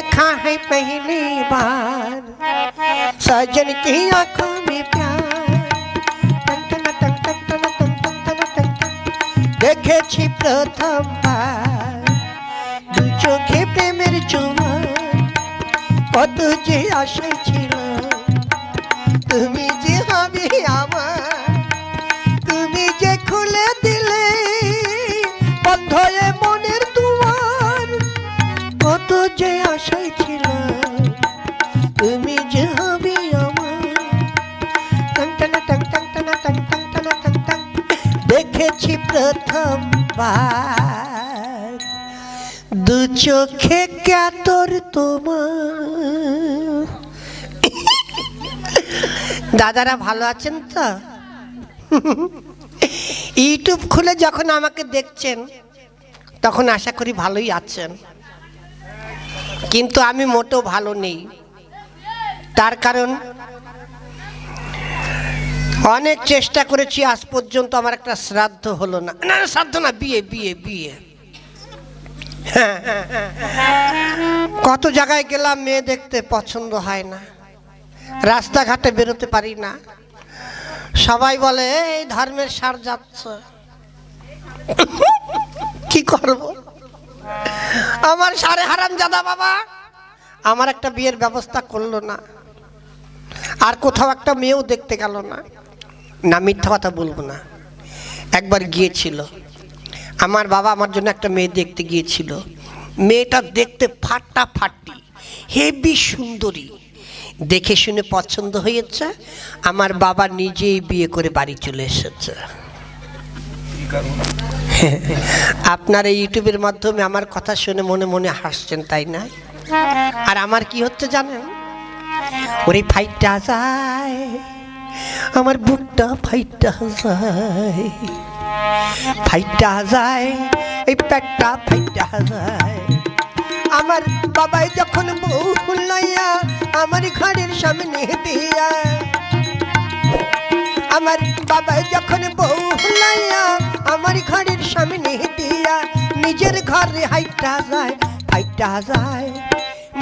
देखा है पहली बार। सजन की आँखों में प्यार। देखे छी प्रथम बार। तू चोखे पे मेरे चुमा কত যে আশায় ছিল तुम्हें যে হবে आवा প্রথমবার। দু চোখে ক্যাতর তোমার। দাদারা ভালো আছেন তো? ইউটিউব খুলে যখন আমাকে দেখছেন, তখন আশা করি ভালোই আছেন। কিন্তু আমি মোটেও ভালো নেই। তার কারণ অনেক চেষ্টা করেছি আজ পর্যন্ত আমার একটা শ্রাদ্ধ হলো না। না শ্রাদ্ধ না বিয়ে বিয়ে বিয়ে। হ্যাঁ, হ্যাঁ, হ্যাঁ। কত জায়গায় গেলাম মেয়ে দেখতে পছন্দ হয় না। রাস্তাঘাটে বেরোতে পারি না। সবাই বলে এই ধর্মের সার যাচ্ছে। কি করব? আমার সারে হারাম জাদা বাবা আমার একটা বিয়ের ব্যবস্থা করল না। আর কোথাও একটা মেয়েও দেখতে গেল না। না, মিথ্যা কথা বলব না। একবার গিয়েছিল। আমার বাবা আমার জন্য একটা মেয়ে দেখতে গিয়েছিল। মেয়েটা দেখতে ফাটা ফাটি হেবি সুন্দরী। দেখে শুনে পছন্দ হয়েছে। আমার বাবা নিজেই বিয়ে করে বাড়ি চলে এসেছে। আপনার এই ইউটিউবের মাধ্যমে আমার কথা শুনে মনে মনে হাসছেন, তাই না? আর আমার কি হচ্ছে জানেন? ওরে ফাইটা যায়। আমার বুকটা ফাইটা যায় ফাইটা যায়, এই পেটটা ফাইটা যায়। আমার বাবাই যখন বউ লইয়া আমার ঘরের সামনে দিয়া, আমার বাবাই যখন বউ লইয়া আমার ঘরের সামনে দিয়া, নিজের ঘরে হাইটা যায় ফাইটা যায়,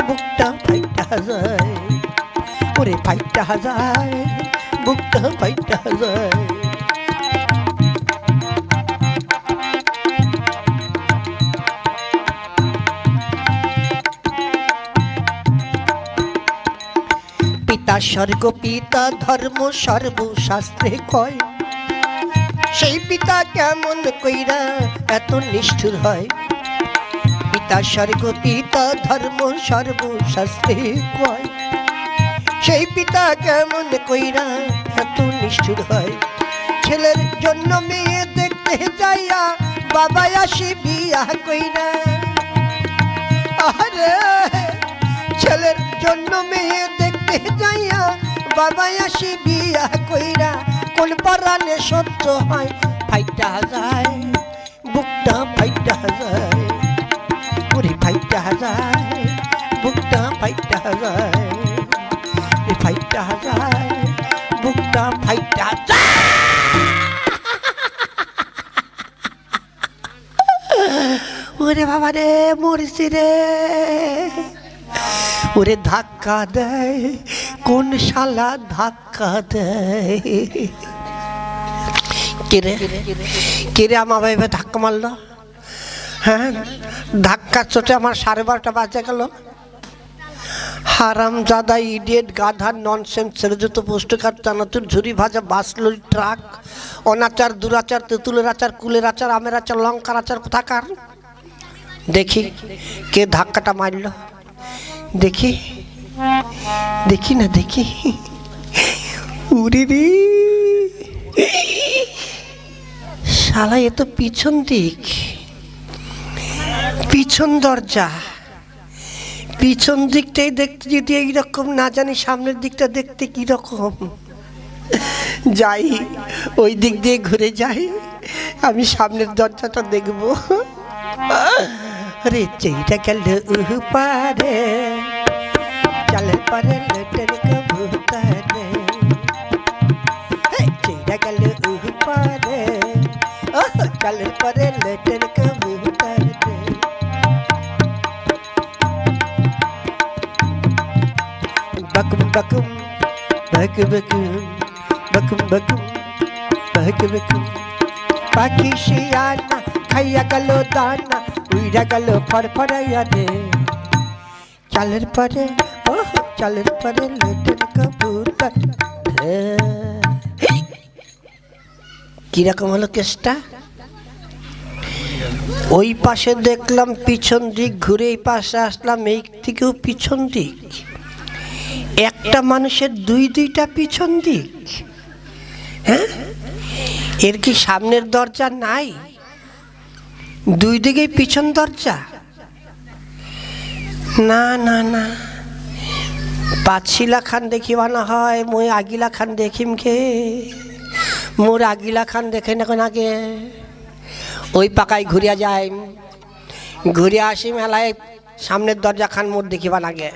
বুকটা ফাইটা যায়, ওরে ফাইটা যায়। বুকটা ফাইটা যায়। পিতা স্বর্গ, পিতা ধর্ম, সর্বশাস্ত্রে কয়। সেই পিতা কেমন কইরা এত নিষ্ঠুর হয়? পিতা স্বর্গ, পিতা ধর্ম, সর্বশাস্ত্রে কয়। সেই পিতা কেমন কইরা এত নিষ্ঠুর হয়? ছেলের জন্য মেয়ে দেখতে যাইয়া বাবা আসি বিয়া কইরা। আরে ছেলের জন্য মেয়ে দেখতে যাইয়া বাবা আসি বিয়া কইরা, কোন পরাণে সত্য হয়? ফাইটা যায়, বুকটা ফাইটা যায়, ওরে ফাইটা যায়। ওরে বাবা রে, মরছি রে। ওরে ধাক্কা দেয়, কোন শালা ধাক্কা দেয়? কেরে কেরে আমার ভাই ধাক্কা মারলো? হ্যাঁ ধাক্কা চোটে আমার সাড়ে বারোটা বাজে গেল। হারাম জাদা ইডিয়েট গাধার ননসেন্স ছেড়ে যেত পোস্টকার চানাতুর ঝুরি ভাজা বাস লরি ট্রাক, অনাচার, দুরাচার, তেঁতুলের আচার, কুলের আচার, আমের আচার, লঙ্কার আচার, কোথাকার? দেখি কে ধাক্কাটা মারল। দেখি দেখি না, দেখি। রে শালা, এ তো পিছন দিক। পিছন দরজা। পিছন দিকটাই দেখতে যদি এইরকম, না জানি সামনের দিকটা দেখতে কি রকম যাই, ওই দিক দিয়ে ঘুরে যাই। আমি সামনের দরজাটা দেখব। রে চেইটা গেল উহ, পারে। চল পারে লটর কবুতরে। চেইটা গেল উহ, পারে। চল পারে লটর কবুতরে। বকুম বক বকুম বকুম বকুম বক বকুম। পাখি শিয়ানা খাইয়া গেল দানা উইরা গেল ফরফরাইয়া রে। চালের পরে চালের পরে লেটেন কবুতর। কীরকম হলো কেসটা? ওই পাশে দেখলাম পিছন দিক ঘুরে এই পাশে আসলাম, এই থেকেও পিছন দিক। একটা মানুষের দুই, দুইটা পিছন দিক। হ্যাঁ? এর কি সামনের দরজা নাই? দুই দিকে পিছন দরজা। না না না। পাছিলা খান দেখিবা না হয়, মই আগিলা খান দেখিম কে? মোর আগিলা খান দেখে নাখন আগে? ওই পাকায় ঘুরিয়া যাইম। ঘুরিয়া আসি মেলায় সামনের দরজা খান মোর দেখিবা লাগে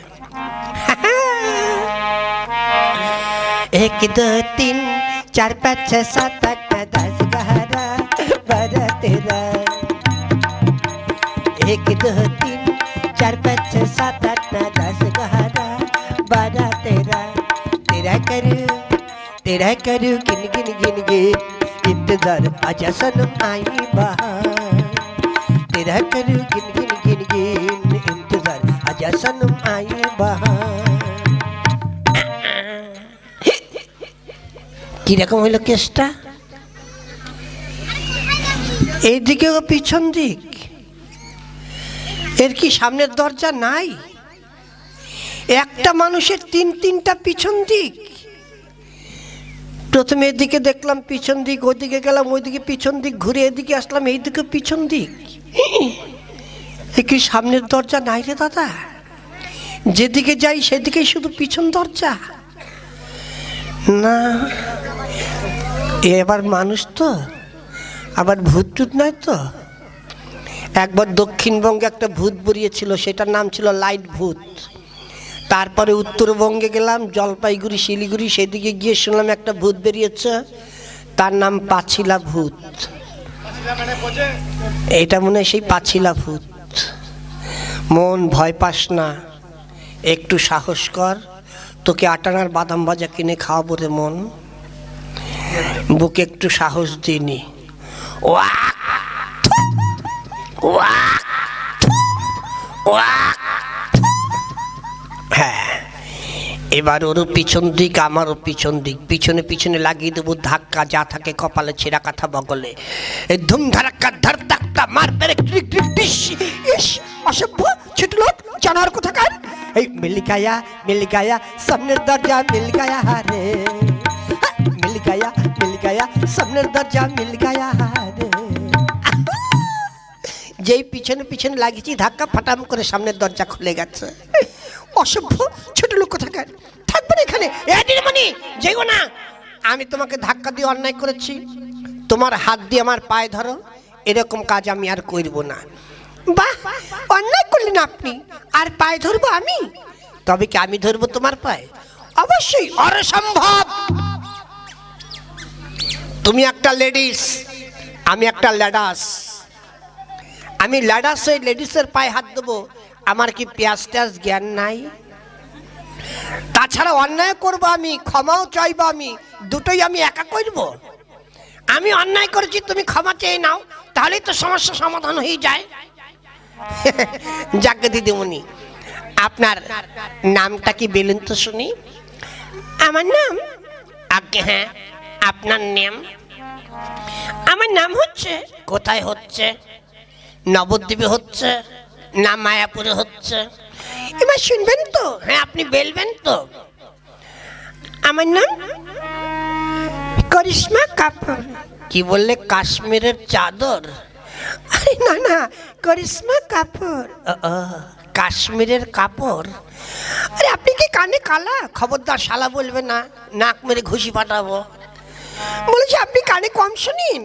এক দু তিন, চার, পাঁচ ছ সাত, আট দশ বারো एक दो तीन चार पाँच छः सात आठ नौ दस ग्यारह बारह तेरह तेरह करू तेरह करू गिन गिन गिन गिन इंतजार आजा सनम आई बहार तेरह करू गिन गिन गिन गिन इंतजार आजा सनम आई बहार কিরকম হইল কেসটা এইদিকেও পিছন দিক এর কি সামনের দরজা নাই? একটা মানুষের তিন তিনটা পিছন দিক। প্রথমে এদিকে দেখলাম পিছন দিক ওদিকে গেলাম, ওইদিকে পিছন দিক, ঘুরে এদিকে আসলাম এইদিকে পিছন দিক। এ কি সামনের দরজা নাই রে দাদা? যেদিকে যাই সেদিকে শুধু পিছন দরজা। না এবার মানুষ তো, আবার ভূত টুত নয় তো? একবার দক্ষিণবঙ্গে একটা ভূত বেরিয়েছিল, সেটার নাম ছিল লাইট ভূত। তারপরে উত্তরবঙ্গে গেলাম, জলপাইগুড়ি, শিলিগুড়ি, সেদিকে গিয়ে শুনলাম একটা ভূত বেরিয়েছে, তার নাম পাছিলা ভূত। এটা মনে হয় সেই পাছিলা ভূত। মন ভয় পাস না, একটু সাহস কর, তোকে আটানার বাদাম ভাজা কিনে খাওয়াবো রে মন। বুকে একটু সাহস ওয়াক ওয়াক! হ্যাঁ এবার ওরও পিছন দিক আমারও পিছন দিক। পিছনে পিছনে লাগিয়ে দেবো ধাক্কা, যা থাকে কপালে ছেঁড়া কাঁথা বগলে। এই ধুম ধারাক্কা ধার ধাক্কা মার পেরে টিক টিক টিস ইস অসভ্য কোথাকার? এই মিল গায়া মিল সামনের দরজা মিল গায়া রে মিল গায়া মিল সামনের দরজা মিল যেই পিছনে পিছনে লাগিয়েছি, ধাক্কা ফাটাম করে সামনের দরজা খুলে গেছে। অসভ্য, ছোট লোক কোথাকার? থাকবে না এখানে। মানে যেও না। আমি তোমাকে ধাক্কা দিয়ে অন্যায় করেছি। তোমার হাত দিয়ে আমার পায়ে ধরো। এরকম কাজ আমি আর করব না। বাহ, অন্যায় করলেন আপনি। আর পায়ে ধরবো আমি? তবে কি আমি ধরবো তোমার পায়ে? অবশ্যই। অসম্ভব তুমি একটা লেডিস, আমি একটা ল্যাডাস। আমি ল্যাডাস হয়ে লেডিসের পায়ে হাত দেবো। আমার কি পেঁয়াজ টেয়াজ জ্ঞান নাই? তাছাড়া অন্যায় করব আমি, ক্ষমাও চাইব আমি, দুটোই আমি একা করব। আমি অন্যায় করেছি, তুমি ক্ষমা চেয়ে নাও, তাহলেই তো সমস্যা সমাধান হয়ে যায়। যাকে দিদিমণি, আপনার নামটা কি বেলুন তো শুনি? আমার নাম? আগে হ্যাঁ আপনার নাম? আমার নাম হচ্ছে, কোথায় হচ্ছে? নবদ্বীপে হচ্ছে না মায়াপুরে হচ্ছে। এবার শুনবেন তো? হ্যাঁ আপনি বেলবেন তো। আমার নাম করিশ্মা কাপুর। কি বললে? কাশ্মীরের চাদর? আরে না না করিশ্মা কাপুর। কাশ্মীরের কাপড়? আরে আপনি কি কানে কালা? খবরদার শালা বলবে না নাক মেরে ঘুষি পাঠাবো। বলেছি আপনি কানে কম শুনিন।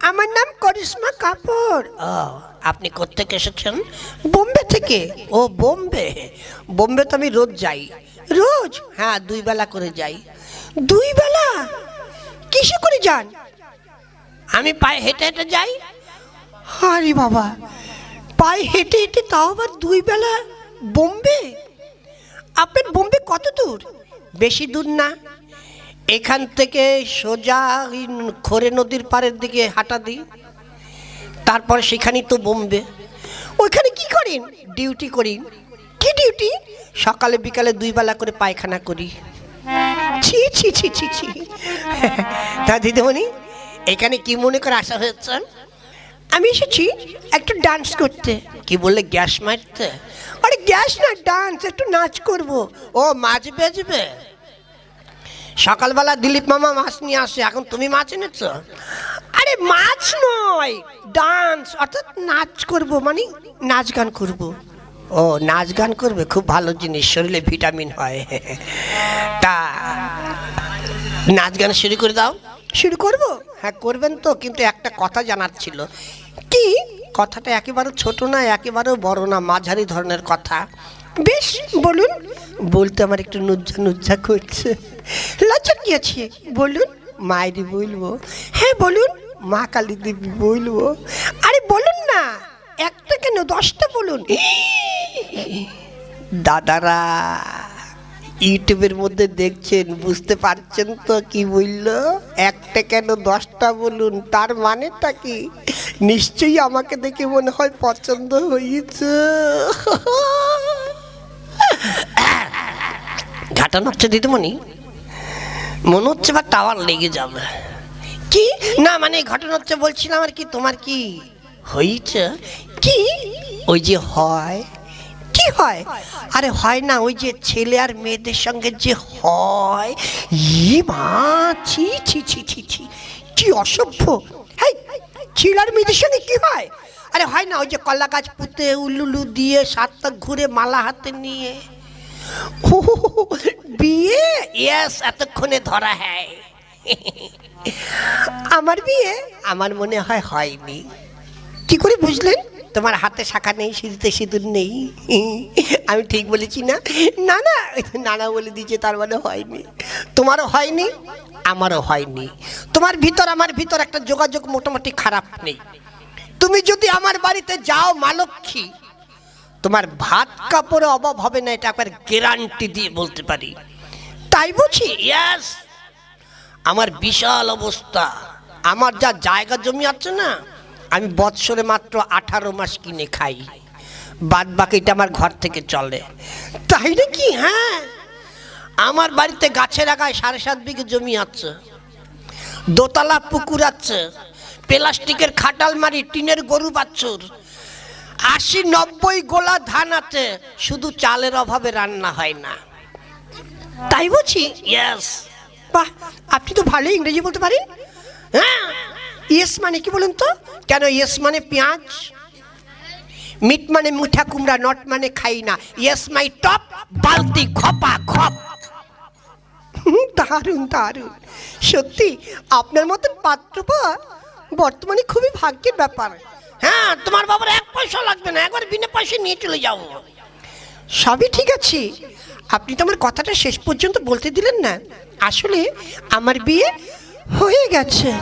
আমার নাম করিশ্মা কাপুর। ও আপনি কোথেকে এসেছেন? বোম্বে থেকে। ও বোম্বে। বোম্বে তো আমি রোজ যাই। রোজ? হ্যাঁ দুই বেলা করে যাই। দুই বেলা? কিসে করে যান? আমি পায়ে হেঁটে হেঁটে যাই। আরে বাবা পায়ে হেঁটে হেঁটে তাও আবার দুই বেলা? বোম্বে? আপনার বোম্বে কত দূর? বেশি দূর না। এখান থেকে সোজা খোরে নদীর পাড়ের দিকে হাঁটা দিই। তারপর সেখানেই তো বোম্বে। ওইখানে কি করেন ডিউটি করি। কি ডিউটি? সকালে বিকালে দুই বেলা করে পায়খানা করি। ছি ছি ছি ছি ছি। তা দিদিমণি, এখানে কি মনে করে আসা হয়েছে? আমি এসেছি একটু ডান্স করতে। কি বললে, গ্যাস মারতে? আরে গ্যাস না ডান্স একটু নাচ করব। ও, মাছ বেচবে? সকালবেলা দিলীপ মামা মাছ নিয়ে আসে এখন তুমি মাছ এনেছ? আরে মাছ নয় ডান্স অর্থাৎ নাচ করব মানে নাচ গান করব। ও নাচ গান করবে খুব ভালো জিনিস শরীরে ভিটামিন হয়। তা নাচ গান শুরু করে দাও। শুরু করব? হ্যাঁ করবেন তো কিন্তু একটা কথা জানার ছিল। কি? কথাটা একেবারে ছোট না একেবারেও বড় না মাঝারি ধরনের কথা। বেশ, বলুন। বলতে আমার একটু নুজ্জা নুজ্জা করছে। লজ্জা কি আছে? বলুন। মায়েরই বলব। হ্যাঁ বলুন। মা কালী দেবী বলব। আরে, বলুন না। একটা কেন? দশটা বলুন। দাদারা ইউটিউবের মধ্যে দেখছেন, বুঝতে পারছেন তো কি বলল? একটা কেন? দশটা বলুন। তার মানেটা কি? নিশ্চয়ই আমাকে দেখে মনে হয় পছন্দ হয়েছে। ঘাটানো হচ্ছে দিদিমণি। মনে হচ্ছে বা টাওয়ার লেগে যাবে। কি? না মানে ঘটনা হচ্ছে বলছিলাম আর কি, তোমার কি হয়েছে? কি? ওই যে হয়। কি হয়? আরে হয় না, ওই যে ছেলে আর মেয়েদের সঙ্গে যে হয়। ই মা, ছি ছি ছি ছি ছি, কি অসভ্য। হ্যাঁ ছেলে আর মেয়েদের সঙ্গে কি হয়? আরে হয় না, ওই যে কলা গাছ পুঁতে উলুলু দিয়ে সাতটা ঘুরে মালা হাতে নিয়ে। বিয়ে? ইয়াস এতক্ষণে ধরা হ্যায়। আমার বিয়ে? আমার মনে হয় হয়নি। কি করে বুঝলেন? তোমার হাতে শাখা নেই সিঁদুতে সিঁদুর নেই। আমি ঠিক বলেছি না? না না, নানা বলে দিয়েছে, তার মানে হয়নি। তোমারও হয়নি, আমারও হয়নি। তোমার ভিতর, আমার ভিতর একটা যোগাযোগ মোটামুটি খারাপ নেই। তুমি যদি আমার বাড়িতে যাও মালক্ষী তোমার ভাত কাপড়ে অভাব হবে না, এটা একবার গ্যারান্টি দিয়ে বলতে পারি। তাই বুঝি ইয়াস আমার বিশাল অবস্থা। আমার যা জায়গা জমি আছে না, আমি বৎসরে মাত্র আঠারো মাস কিনে খাই। বাদ বাকিটা আমার ঘর থেকে চলে। তাই নাকি? হ্যাঁ আমার বাড়িতে গাছের আগায় সাড়ে সাত বিঘে জমি আছে, দোতলা পুকুর আছে প্লাস্টিকের খাটাল মারি, টিনের গরু বাছুর। আশি নব্বই গোলা ধান আছে, শুধু চালের অভাবে রান্না হয় না। তাই ইয়েস বাহ, আপনি তো ভালোই ইংরেজি বলতে পারেন। হ্যাঁ? ইয়েস মানে কি বলুন তো? কেন ইয়েস মানে পেঁয়াজ? মিট মানে মুঠা কুমড়া নট মানে খাই না। ইয়েস মাই টপ বালতি, খপা, খপ। দারুণ দারুণ। সত্যি, আপনার মতন পাত্র পাওয়া বর্তমানে খুবই ভাগ্যের ব্যাপার। হ্যাঁ তোমার বাবার এক পয়সা লাগবে না একবার বিনা পয়সা নিয়ে চলে যাও। সবই ঠিক আছে। আপনি তো আমার কথাটা শেষ পর্যন্ত বলতে দিলেন না। আসলে আমার বিয়ে হয়ে গেছে।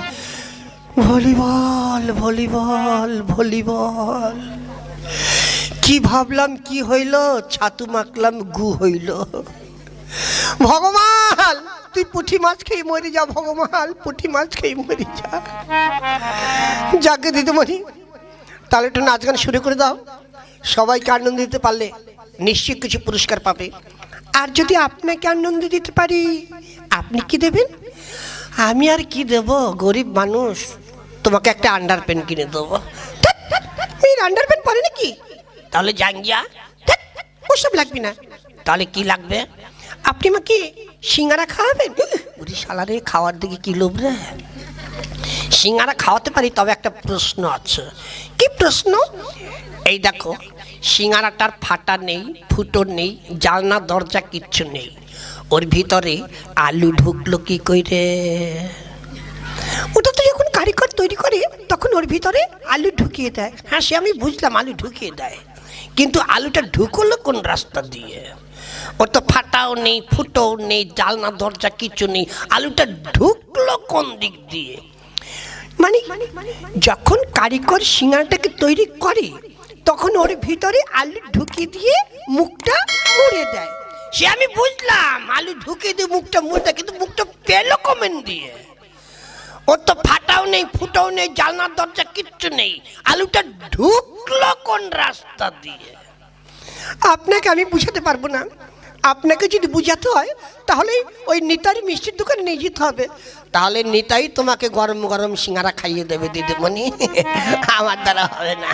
Volleyball volleyball volleyball. কি ভাবলাম কি হইল? ছাতু মাখলাম গু হইল। ভগবান, তুই পুঁটি মাছ খেয়ে মরে যা ভগবান পুঁটি মাছ খেয়ে মরে যা। যাকে দিদিমণি, তাহলে একটু নাচ গান শুরু করে দাও। সবাইকে আনন্দ দিতে পারলে নিশ্চয়ই কিছু পুরস্কার পাবে। আর যদি আপনাকে আনন্দ দিতে পারি, আপনি কি দেবেন? আমি আর কি দেব? গরিব মানুষ, তোমাকে একটা আন্ডার প্যান্ট কিনে দেবো। আন্ডার প্যান্ট পরে নাকি? তাহলে জাঙ্গিয়া ওসব লাগবে না। তাহলে কি লাগবে? আপনি আমাকে সিঙ্গারা খাওয়াবেন? ওরে শালারে খাওয়ার দিকে কি লোভ রে? সিঙ্গারা খাওয়াতে পারি, তবে একটা প্রশ্ন আছে। কি প্রশ্ন? এই দেখো, সিঙ্গারাটার ফাটা নেই, ফুটো নেই জালনা দরজা কিচ্ছু নেই। ওর ভিতরে আলু ঢুকলো কি কইরে? ওটা তো যখন কারিগর তৈরি করে, তখন ওর ভিতরে আলু ঢুকিয়ে দেয়। হ্যাঁ সে আমি বুঝলাম, আলু ঢুকিয়ে দেয়। কিন্তু আলুটা ঢুকলো কোন রাস্তা দিয়ে? ওর তো ফাটাও নেই, ফুটোও নেই, জালনা, দরজা কিছু নেই। আলুটা ঢুকলো কোন দিক দিয়ে? মানে যখন কারিগর সিঙ্গারাটাকে তৈরি করে, তখন ওর ভিতরে আলু ঢুকিয়ে দিয়ে মুখটা মুড়ে দেয়। সে আমি বুঝলাম, আলু ঢুকে দিয়ে মুখটা মুড়ে দেয়, কিন্তু মুখটা পেল কমেন্ট দিয়ে? ওর তো ফাটাও নেই, ফুটাও নেই জালনার দরজা কিচ্ছু নেই। আলুটা ঢুকলো কোন রাস্তা দিয়ে? আপনাকে আমি বুঝাতে পারব না। আপনাকে যদি বুঝাতে হয়, তাহলে ওই নিতাই মিষ্টির দোকানে নিয়ে যেতে হবে। তাহলে নিতাই তোমাকে গরম গরম সিঙ্গারা খাইয়ে দেবে, দিদিমণি। আমার দ্বারা হবে না।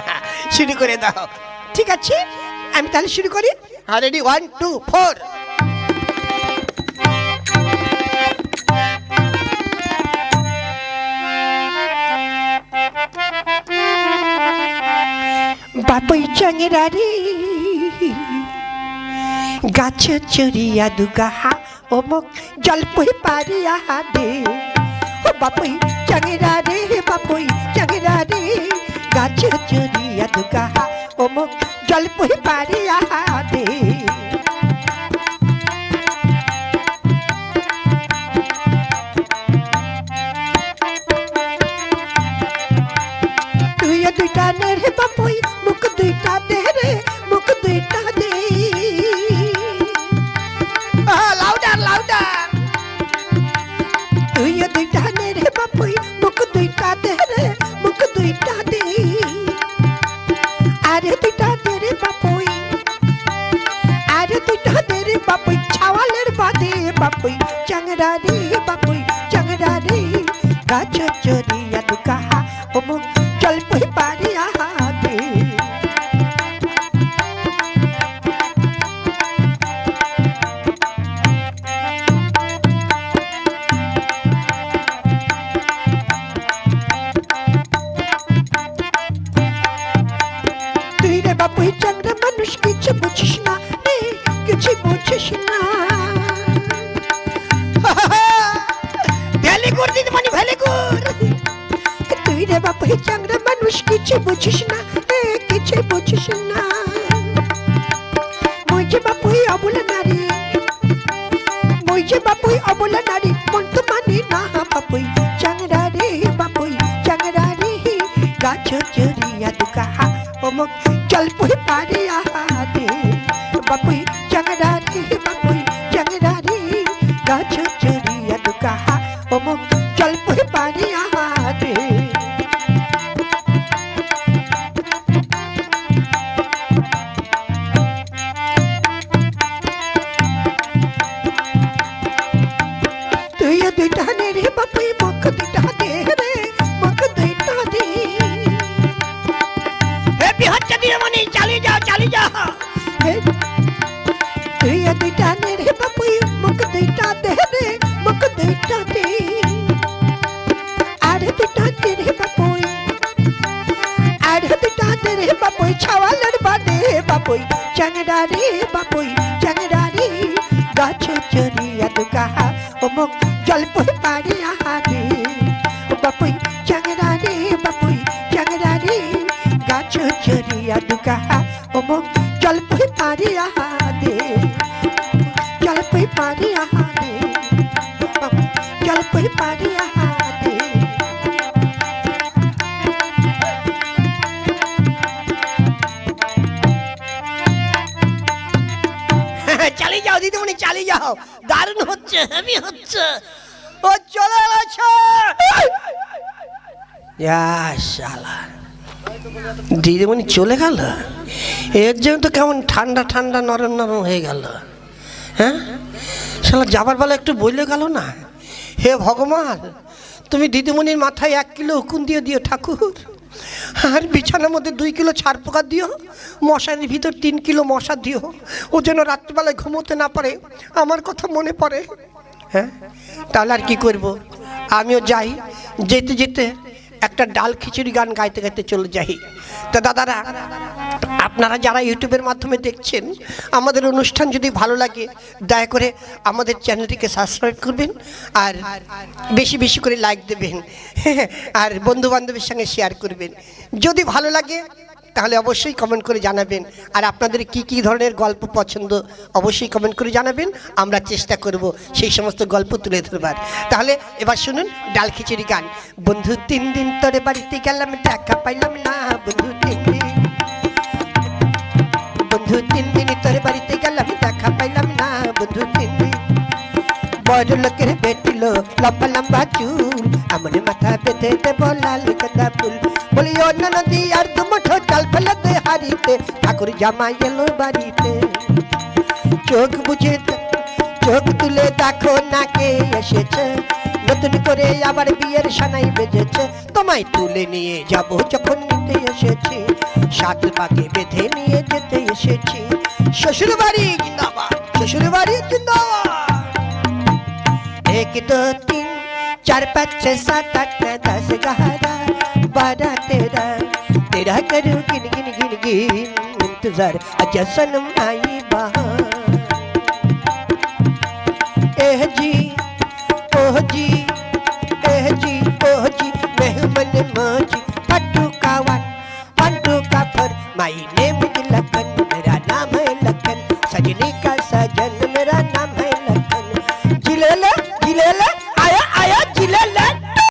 শুরু করে দাও। ঠিক আছে? আমি তাহলে শুরু করি। রেডি ওয়ান টু ফোর বাবুই চাঙেরা রে। গাছ চড়িয়া দুগাহা, অমুক জলপুই পারিয়া দে ও বাপুই চাঙেরা রে বাপুই চাঙেরা রে, গাছ চড়িয়া দুগাহা, অমুক জলপুই পারিয়া বাপুই চাংরা রে। বাপুই চাংরা মানুষ কিছু বুঝিস না কিছু বুঝিস না। মই যে বাপুই অবলা নারী, মই যে বাপুই অবলা নারী, মন তো মানি না বাপুই। চাংরা রে বাপুই চাংরা রে, গাছ চরিয়া দুকাহা অমুক চল পুই পারিয়া চাংড়া রে বাপুই চাংড়া রে, গাছ চরিয়া দুকাহা ও মুখ জলপই দে ও বাপুই চাংড়া রে বাপুই চাংড়া রে, গাছ চরিয়া দুকাহা ও মুখ জলপই পারিয়া দে জলপই পারিয়া দে জলপই পারিয়া চালিয়ে যাও। দারুণ হচ্ছে, হেভি হচ্ছে। ও, চলে গেছে। দিদিমণি চলে গেল? এর জন্য তো কেমন ঠান্ডা ঠান্ডা, নরম নরম হয়ে গেল। হ্যাঁ? শালা, যাবার বেলা একটু বললে গেল না? হে ভগবান, তুমি দিদিমণির মাথায় এক কিলো উকুন দিয়ে দিও ঠাকুর। আর বিছানার মধ্যে দুই কিলো ছাড় পোকা দিও, মশারির ভিতর তিন কিলো মশা দিও। ও যেন রাত্রিবেলায় ঘুমোতে না পারে, আমার কথা মনে পড়ে। হ্যাঁ? তাহলে আর কী করব? আমিও যাই, যেতে যেতে একটা ডাল খিচুড়ি গান গাইতে গাইতে চলে যাই। তা দাদারা আপনারা যারা ইউটিউবের মাধ্যমে দেখছেন, আমাদের অনুষ্ঠান যদি ভালো লাগে, দয়া করে আমাদের চ্যানেলটিকে সাবস্ক্রাইব করবেন আর বেশি বেশি করে লাইক দেবেন। আর বন্ধু বান্ধবের সঙ্গে শেয়ার করবেন। যদি ভালো লাগে, তাহলে অবশ্যই কমেন্ট করে জানাবেন। আর আপনাদের কি কি ধরনের গল্প পছন্দ, অবশ্যই কমেন্ট করে জানাবেন। আমরা চেষ্টা করব সেই সমস্ত গল্প তুলে ধরবার। তাহলে এবার শুনুন ডাল খিচুড়ি গান। বন্ধু, তিন দিন তোরে বাড়িতে গেলাম দেখা পাইলাম না। বন্ধু বন্ধু, তিন দিন তোর বাড়িতে গেলাম, দেখা পাইলাম না বড় লোকের বেটিল লম্বা লম্বা চুল এমন মাথা বেঁধে দেব লাল গাঁদা ফুল। বলি, ও নদী, আর দু মুঠো চাল ফেলে দে হারিতে ঠাকুর জামাই এলো বাড়িতে। চোখ বুঝে চোখ তুলে দেখো না কে এসেছে। নতুন করে আবার বিয়ের সানাই বেজেছে তোমায় তুলে নিয়ে যাব যখন নিতে এসেছি সাত পাকে বেঁধে নিয়ে যেতে এসেছি শ্বশুর বাড়ি জিন্দাবাদ শ্বশুর বাড়ি জিন্দাবাদ एक दो तीन चार पाँच छः सात आठ नौ दस ग्यारह बारह तेरह तेरह करूँ गिन गिन गिन गिन इंतजार अच्छा सनम आई बहार एह जी ओह जी monkey. One, two, ka, one, one, two, ka, for My name